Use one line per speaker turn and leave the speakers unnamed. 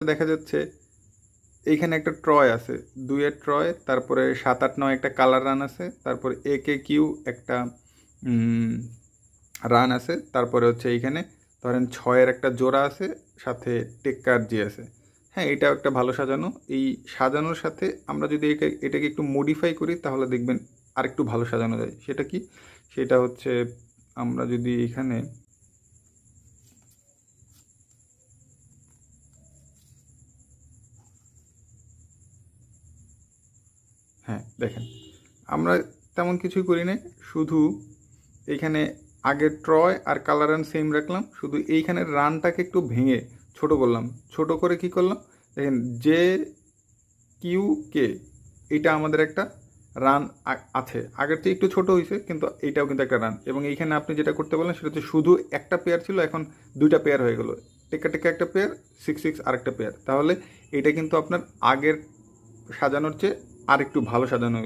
দেখা যাচ্ছে এইখানে একটা ট্রয় আছে। দুইয়ের ট্রয়, তারপরে সাত আট নয় একটা কালার রান আছে, তারপর এ কে কিউ একটা রান আছে, তারপরে হচ্ছে এইখানে ধরেন ছয়ের একটা জোড়া আছে, সাথে টেক্কার জি আছে। হ্যাঁ এটাও একটা ভালো সাজানো। এই সাজানোর সাথে আমরা যদি এটাকে একটু মডিফাই করি, তাহলে দেখবেন আর একটু ভালো সাজানো যায়। সেটা কি? সেটা হচ্ছে আমরা যদি এখানে হ্যাঁ দেখেন। আমরা তেমন কিছুই করি না শুধু এইখানে আগের ট্রয় আর কালার রান সেম রাখলাম, শুধু এইখানের রানটাকে একটু ভেঙে ছোট করলাম। ছোট করে কি করলাম? দেখেন জে কিউ কে, এটা আমাদের একটা রান আছে। আগের থেকে একটু ছোট হয়েছে কিন্তু এইটাও কিন্তু একটা রান। এবং এইখানে আপনি যেটা করতে বললেন সেটা হচ্ছে শুধু একটা পেয়ার ছিল, এখন দুইটা পেয়ার হয়ে গেলো। টেকা টেকা একটা পেয়ার সিক্স সিক্স আরেকটা পেয়ার তাহলে এটা কিন্তু আপনার আগের সাজানোর চেয়ে আর একটু ভালো সাজানো